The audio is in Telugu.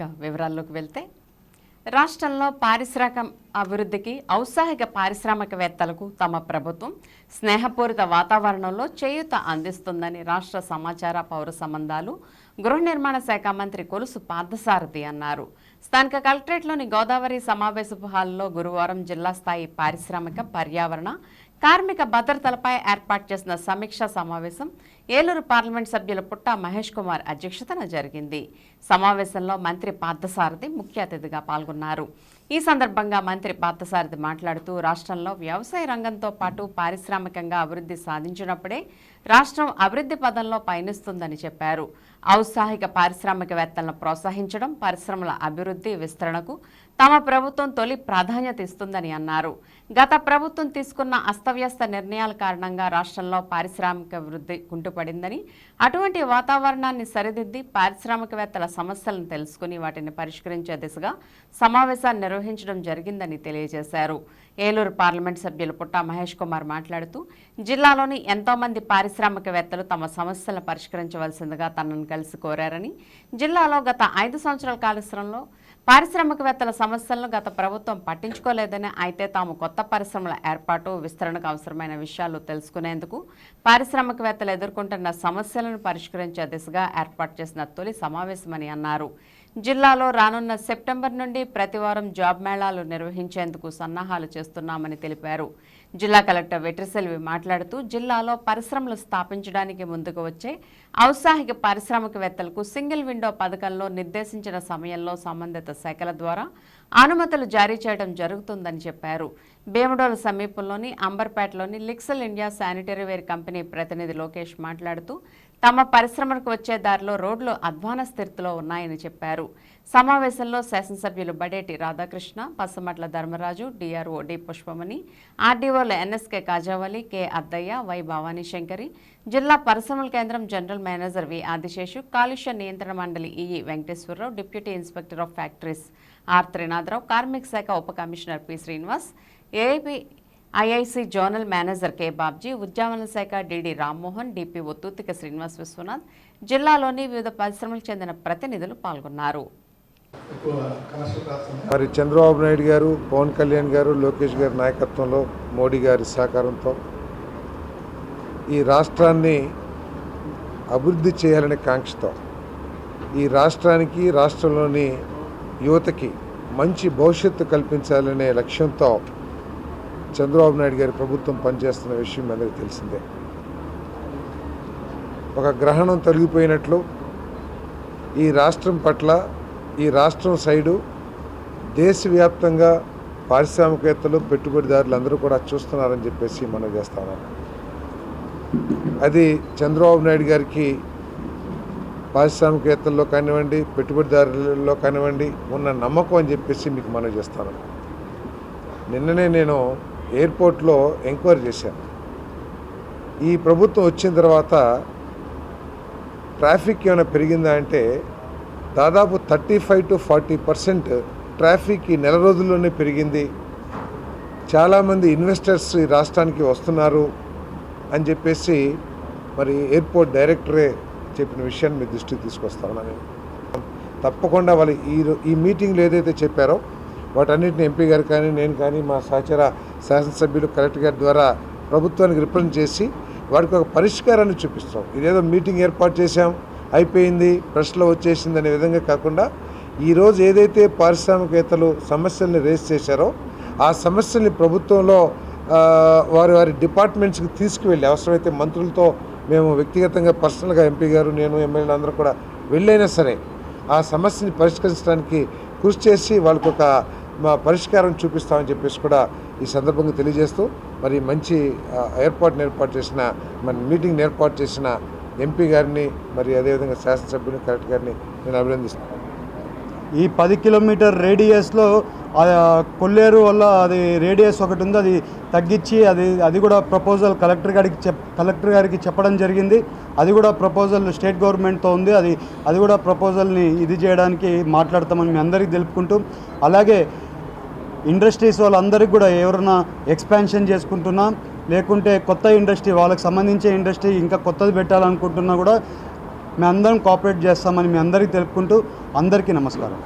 ఇక వివరాల్లోకి వెళ్తే రాష్ట్రంలో పారిశ్రామిక అభివృద్ధికి ఔత్సాహిక పారిశ్రామికవేత్తలకు తమ ప్రభుత్వం స్నేహపూరిత వాతావరణంలో చేయూత అందిస్తుందని రాష్ట్ర సమాచార పౌర సంబంధాలు గృహ నిర్మాణ శాఖ మంత్రి కొలుసు పార్థసారథి అన్నారు. స్థానిక కలెక్టరేట్లోని గోదావరి సమావేశపు హాల్లో గురువారం జిల్లా స్థాయి పారిశ్రామిక పర్యావరణ కార్మిక భద్రతలపై ఏర్పాటు చేసిన సమీక్షా సమావేశం ఏలూరు పార్లమెంట్ సభ్యుల పుట్ట మహేష్ కుమార్ అధ్యక్షతన జరిగింది. సమావేశంలో మంత్రి పార్థసారథి ముఖ్య అతిథిగా పాల్గొన్నారు. ఈ సందర్భంగా మంత్రి పార్థసారథి మాట్లాడుతూ రాష్ట్రంలో వ్యవసాయ రంగంతో పాటు పారిశ్రామికంగా అభివృద్ధి సాధించినప్పుడే రాష్ట్రం అభివృద్ధి పదంలో పయనిస్తుందని చెప్పారు. ఔత్సాహిక పారిశ్రామికవేత్తలను ప్రోత్సహించడం పరిశ్రమల అభివృద్ధి విస్తరణకు తమ ప్రభుత్వం తొలి ప్రాధాన్యత ఇస్తుందని అన్నారు. గత ప్రభుత్వం తీసుకున్న అస్తవ్యస్త నిర్ణయాల కారణంగా రాష్ట్రంలో పారిశ్రామిక వృద్ధి కుంటుపడిందని అటువంటి వాతావరణాన్ని సరిదిద్ది పారిశ్రామికవేత్తల సమస్యలను తెలుసుకుని వాటిని పరిష్కరించే దిశగా సమావేశాన్ని నిర్వహించడం జరిగిందని తెలియజేశారు. ఏలూరు పార్లమెంట్ సభ్యులు పుట్ట మహేష్ కుమార్ మాట్లాడుతూ జిల్లాలోని ఎంతోమంది పారిశ్రామికవేత్తలు తమ సమస్యలను పరిష్కరించవలసిందిగా తనను కలిసి కోరారని జిల్లాలో గత ఐదు సంవత్సరాల కాలశ్రంలో పారిశ్రామికవేత్తల సమస్యలను గత ప్రభుత్వం పట్టించుకోలేదని అయితే తాము కొత్త పరిశ్రమల ఏర్పాటు విస్తరణకు అవసరమైన విషయాలు తెలుసుకునేందుకు పారిశ్రామికవేత్తలు ఎదుర్కొంటున్న సమస్యలను పరిష్కరించే దిశగా ఏర్పాటు చేసిన తొలి సమావేశమని అన్నారు. జిల్లాలో రానున్న సెప్టెంబర్ నుండి ప్రతివారం జాబ్ మేళాలు నిర్వహించేందుకు సన్నాహాలు చేస్తున్నామని తెలిపారు. జిల్లా కలెక్టర్ వెట్రిసెల్వి మాట్లాడుతూ జిల్లాలో పరిశ్రమలు స్థాపించడానికి ముందుకు వచ్చే ఔత్సాహిక పారిశ్రామికవేత్తలకు సింగిల్ విండో పథకంలో నిర్దేశించిన సమయంలో సంబంధిత శాఖల ద్వారా అనుమతులు జారీ చేయడం జరుగుతుందని చెప్పారు. భీమడోలు సమీపంలోని అంబర్పేటలోని Lixil India sanitary ware company ప్రతినిధి లోకేష్ మాట్లాడుతూ తమ పరిశ్రమలకు వచ్చే దారిలో రోడ్లు అధ్వాన స్థితిలో ఉన్నాయని చెప్పారు. సమావేశంలో శాసనసభ్యులు Badeti Radhakrishna Pasamatla Dharmaraju DRO D Pushpamani ఆర్డీఓల NSK Kajavali K Addayya Y Bhavani Shankari జిల్లా పరిశ్రమల కేంద్రం జనరల్ మేనేజర్ వి ఆదిశేషు కాలుష్య నియంత్రణ మండలి EE Venkateswara Rao deputy inspector of factories R Trinatha Rao కార్మిక శాఖ ఉప commissioner P Srinivas AIP IIC zonal manager K Babji ఉద్యానవన శాఖ డిడి రామ్మోహన్ డిపి ఒత్తుతిక శ్రీనివాస్ విశ్వనాథ్ జిల్లాలోని వివిధ పరిశ్రమలకు చెందిన ప్రతినిధులు పాల్గొన్నారు. మరి చంద్రబాబు నాయుడు గారు పవన్ కళ్యాణ్ గారు లోకేష్ గారి నాయకత్వంలో మోడీ గారి సహకారంతో ఈ రాష్ట్రాన్ని అభివృద్ధి చేయాలనే కాంక్షతో ఈ రాష్ట్రానికి రాష్ట్రంలోని యువతకి మంచి భవిష్యత్తు కల్పించాలనే లక్ష్యంతో చంద్రబాబు నాయుడు గారి ప్రభుత్వం పనిచేస్తున్న విషయం అందరికీ తెలిసిందే. ఒక గ్రహణం తొలగిపోయినట్లు ఈ రాష్ట్రం పట్ల ఈ రాష్ట్రం సైడు దేశవ్యాప్తంగా పారిశ్రామికవేత్తలు పెట్టుబడిదారులు అందరూ కూడా చూస్తున్నారని చెప్పేసి మనం చేస్తాను అది చంద్రబాబు నాయుడు గారికి పారిశ్రామికవేత్తల్లో కానివ్వండి పెట్టుబడిదారులలో కానివ్వండి ఉన్న నమ్మకం అని చెప్పేసి మీకు మనం చేస్తాను. నిన్ననే నేను ఎయిర్పోర్ట్లో ఎంక్వైరీ చేశాను. ఈ ప్రభుత్వం వచ్చిన తర్వాత ట్రాఫిక్ ఏమైనా పెరిగిందా అంటే దాదాపు thirty five to forty percent traffic ఈ నెల రోజుల్లోనే పెరిగింది. చాలామంది ఇన్వెస్టర్స్ ఈ రాష్ట్రానికి వస్తున్నారు అని చెప్పేసి మరి ఎయిర్పోర్ట్ డైరెక్టరే చెప్పిన విషయాన్ని మీ దృష్టికి తీసుకొస్తామని నేను తప్పకుండా వాళ్ళు ఈ ఈ మీటింగ్లు ఏదైతే చెప్పారో వాటన్నిటిని ఎంపీ గారు కానీ నేను కానీ మా సహచర శాసనసభ్యులు కలెక్టర్ గారి ద్వారా ప్రభుత్వానికి రిప్రజెంట్ చేసి వాడికి ఒక పరిష్కారాన్ని చూపిస్తాం. ఇదేదో మీటింగ్ ఏర్పాటు చేశాం అయిపోయింది ప్రశ్నలో వచ్చేసింది అనే విధంగా కాకుండా ఈరోజు ఏదైతే పారిశ్రామికవేత్తలు సమస్యల్ని రేస్ చేశారో ఆ సమస్యల్ని ప్రభుత్వంలో వారి వారి డిపార్ట్మెంట్స్కి తీసుకువెళ్ళి అవసరమైతే మంత్రులతో మేము వ్యక్తిగతంగా పర్సనల్గా ఎంపీ గారు నేను ఎమ్మెల్యేలు అందరూ కూడా వెళ్ళైనా సరే ఆ సమస్యని పరిష్కరించడానికి కృషి చేసి వాళ్ళకొక ఒక మా పరిష్కారం చూపిస్తామని చెప్పేసి కూడా ఈ సందర్భంగా తెలియజేస్తూ మరి మంచి ఏర్పాటును ఏర్పాటు చేసిన మన మీటింగ్ని ఏర్పాటు చేసిన ఎంపీ గారిని మరి అదేవిధంగా శాసనసభ్యుని కలెక్టర్ గారిని నేను అభినందిస్తున్నాను. ఈ పది కిలోమీటర్ రేడియస్లో కొల్లేరు వల్ల అది రేడియస్ ఒకటి ఉంది అది తగ్గించి అది అది కూడా ప్రపోజల్ కలెక్టర్ గారికి చెప్ కలెక్టర్ గారికి చెప్పడం జరిగింది. అది కూడా ప్రపోజల్ స్టేట్ గవర్నమెంట్తో ఉంది అది అది కూడా ప్రపోజల్ని ఇది చేయడానికి మాట్లాడతామని మీ అందరికీ తెలుపుకుంటూ అలాగే ఇండస్ట్రీస్ వాళ్ళందరికీ కూడా ఎవరైనా ఎక్స్పాన్షన్ చేసుకుంటున్నా లేకుంటే కొత్త ఇండస్ట్రీ వాళ్ళకి సంబంధించే ఇండస్ట్రీ ఇంకా కొత్తది పెట్టాలనుకుంటున్నా కూడా మేము అందరం కోఆపరేట్ చేస్తామని మీ అందరికీ తెలుపుకుంటూ అందరికీ నమస్కారం.